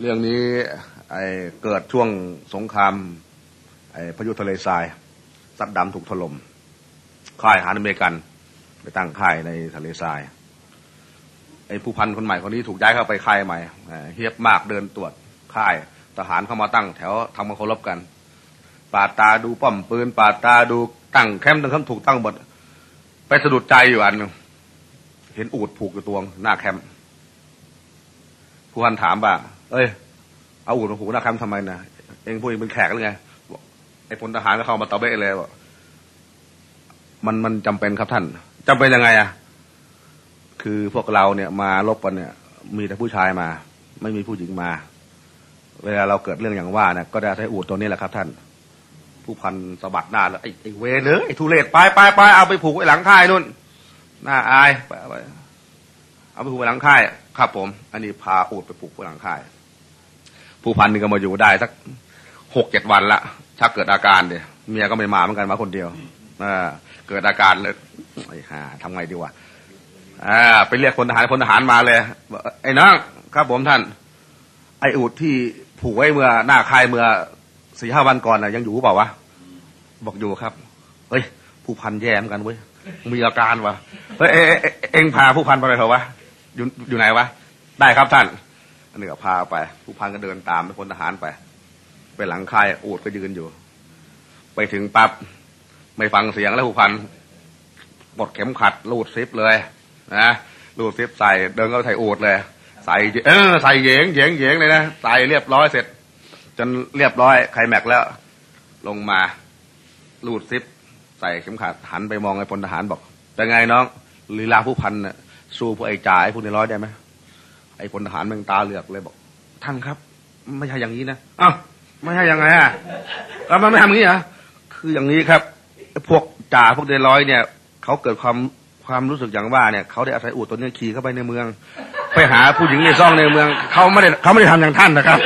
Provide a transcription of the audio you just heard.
เรื่องนี้ไอ้เกิดช่วงสงครามไอ้พายุทะเลทรายซัดดำถูกถล่มค่ายหารอเมริกัน ไปตั้งค่ายในทะเลทรายไอ้ผู้พันคนใหม่คนนี้ถูกย้ายเข้าไปค่ายใหม่เฮียบมากเดินตรวจค่ายทหารเข้ามาตั้งแถวทำมาเคารพกันปาตาดูป้อมปืนปาตาดูตั้งแคมป์ตั้งคำถูกตั้งหมดไปสะดุดใจอยู่อันเห็นอูดผูกอยู่ตวงหน้าแคมป์ผู้พันถามว่า เอ้ยเอาอูดมาผูน้าคมป์ทำไมนะเองพวกเองเป็นแขกหรือไงไอ้พลทหารก็เข้ามาตะเบะเลยบอกมันมันจำเป็นครับท่านจำเป็นยังไงอะคือพวกเราเนี่ยมาลบกันเนี่ย มีแต่ผู้ชายมา ไม่มีผู้หญิงมา เวลาเราเกิดเรื่องอย่างว่าเนี่ยก็ได้ใช้อูดตัวนี้แหละครับ ท่าน ผู้พันสะบัดหน้าแล้วไอ้ไอ้เวเนอไอ้ทุเรศไปไปไปเอาไปผูกไว้หลังค่ายนู่นหน้าอายไปไป เอาไปผูกหลังค่ายครับ ผม อันนี้พาอูดไปผูกหลังค่าย ผู้พันนี่ก็มาอยู่ได้สักหกเจ็ดวันละชักเกิดอาการเดียเมียก็ไม่มาเหมือนกันมาคนเดียวอเกิดอาการเลยไอ้ห่าทำไงดีวะอ่าไปเรียกพลทหารพลทหารมาเลย ไอ้น้องครับผมท่าน ไอ้อูดที่ผูกไว้เมื่อหน้าค่ายเมื่อสี่ห้าวันก่อนนะยังอยู่เปล่าวะบอกอยู่ครับ เฮ้ย ผู้พันแย่เหมือนกันเว้ยมีอาการวะเฮ้ยเอ้ยเอ้ยเอ็งพาผู้พันไปเลยเถอะวะ อยู่อยู่ไหนวะ ได้ครับท่านอันนี้ก็พาไป ผู้พันก็เดินตามไปพลทหารไป ไปหลังค่ายอูดก็ยืนอยู่ ไปถึงปั๊บไม่ฟังเสียงแล้วผู้พันปลดเข็มขัดรูดซิปเลยนะรูดซิปใส่เดินเข้าไทยอูดเลย ใส่เออใส่เหยงเหยงเหยงเลยนะใส่เรียบร้อยเสร็จ จนเรียบร้อยไคลแม็กแล้ว ลงมารูดซิปใส่เข็มขัดหันไปมองไอ้พลทหารบอกเป็นไงน้องลีลาผู้พันเน่ะ สู้พวกไอ้จ่ายพวกในร้อยได้ไหมไอ้พลทหารแม่งตาเหลือกเลยบอกท่านครับ ไม่ใช่อย่างนี้นะอ้าวไม่ใช่ยังไงอะแล้วมันไม่ทำอย่างนี้เหรอคืออย่างนี้ครับพวกจ่าพวกเดร้อยเนี่ยเขาเกิดความความรู้สึกอย่างว่าเนี่ยเขาได้อาศัยอูดตัวเนี้ขี่เข้าไปในเมือง ไปหาผู้หญิงในซ่องในเมืองเขาไม่ได้เขาไม่ได้ทำอย่างท่านนะครับ